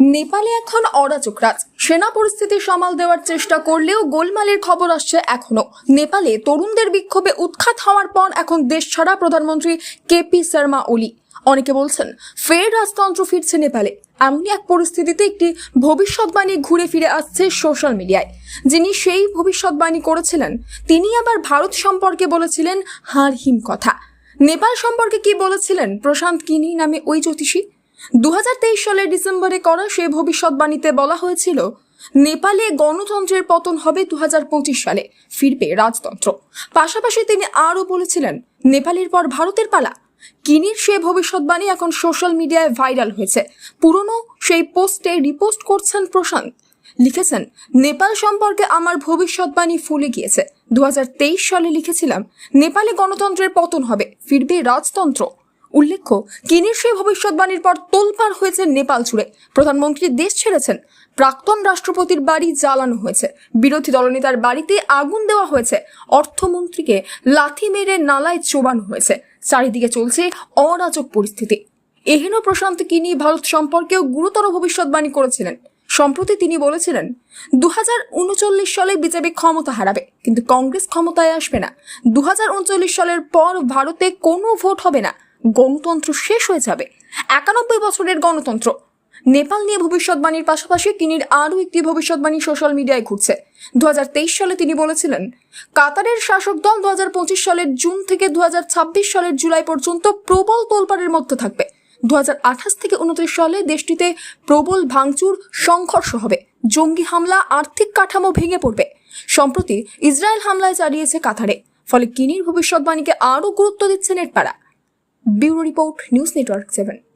নেপালে এখন অরাজক রাজ। সেনা পরিস্থিতি সামাল দেওয়ার চেষ্টা করলেও গোলমালের খবর আসছে এখনও। নেপালে তরুণদের বিক্ষোভে উৎখাত হওয়ার পর এখন দেশ ছাড়া প্রধানমন্ত্রী কেপি শর্মা ওলি। অনেকে বলছেন, ফের রাজতন্ত্র ফিরছে নেপালে। এমনই এক পরিস্থিতিতে একটি ভবিষ্যৎবাণী ঘুরে ফিরে আসছে সোশ্যাল মিডিয়ায়। যিনি সেই ভবিষ্যৎবাণী করেছিলেন, তিনি আবার ভারত সম্পর্কে বলেছিলেন হার হিম কথা। নেপাল সম্পর্কে কি বলেছিলেন? প্রশান্ত কিনি নামে ওই জ্যোতিষী? দু হাজার তেইশ সালের ডিসেম্বরে করা সে ভবিষ্যৎবাণীতে বলা হয়েছিল, নেপালে গণতন্ত্রের পতন হবে দু হাজার পঁচিশ সালে, ফিরবে রাজতন্ত্র। পাশাপাশি তিনি আরও বলেছিলেন, নেপালের পর ভারতের পালা। কিনির সে ভবিষ্যৎবাণী এখন সোশ্যাল মিডিয়ায় ভাইরাল হয়েছে। পুরনো সেই পোস্টে রিপোস্ট করছেন প্রশান্ত। লিখেছেন, নেপাল সম্পর্কে আমার ভবিষ্যৎবাণী ফুলে গিয়েছে। দু হাজার তেইশ সালে লিখেছিলাম, নেপালে গণতন্ত্রের পতন হবে, ফিরবে রাজতন্ত্র। উল্লেখ্য কিনির সেই ভবিষ্যৎবাণীর পর তোলপাড় হয়েছে নেপাল জুড়ে। প্রধানমন্ত্রী দেশ ছেড়েছেন। প্রাক্তন রাষ্ট্রপতির বাড়ি জ্বালানো হয়েছে। বিরোধী দলনেতার বাড়িতে আগুন দেওয়া হয়েছে। অর্থমন্ত্রীকে লাথি মেরে নালায় চোবানো হয়েছে। চারিদিকে চলছে অরাজক পরিস্থিতি। এহেন প্রশান্ত কিনি ভারত সম্পর্কেও গুরুতর ভবিষ্যৎবাণী করেছিলেন? সম্প্রতি তিনি বলেছিলেন দু উনচল্লিশ সালে বিজেপি ক্ষমতা হারাবে, কিন্তু কংগ্রেস ক্ষমতায় আসবে না। দু হাজার উনচল্লিশ সালের পর ভারতে কোনো ভোট হবে না। গণতন্ত্র শেষ হয়ে যাবে। একানব্বই বছরের গণতন্ত্র। নেপাল নিয়ে ভবিষ্যৎবাণীর পাশাপাশি কিনির আরও একটি ভবিষ্যৎবাণী সোশ্যাল মিডিয়ায় ঘুরছে। দুহাজার তেইশ সালে তিনি বলেছিলেন, কাতারের শাসক দল দুহাজার পঁচিশ সালের জুন থেকে দুহাজার ছাব্বিশ সালের জুলাই পর্যন্ত প্রবল তোলপাড়ের মধ্যে থাকবে। দু হাজার আঠাশ থেকে উনত্রিশ সালে দেশটিতে প্রবল ভাঙচুর, সংঘর্ষ হবে। জঙ্গি হামলা, আর্থিক কাঠামো ভেঙে পড়বে। সম্প্রতি ইসরায়েল হামলায় চালিয়েছে কাতারে। ফলে কিনির ভবিষ্যৎবাণীকে আরও গুরুত্ব দিচ্ছে নেটপাড়া bureau report news network seven.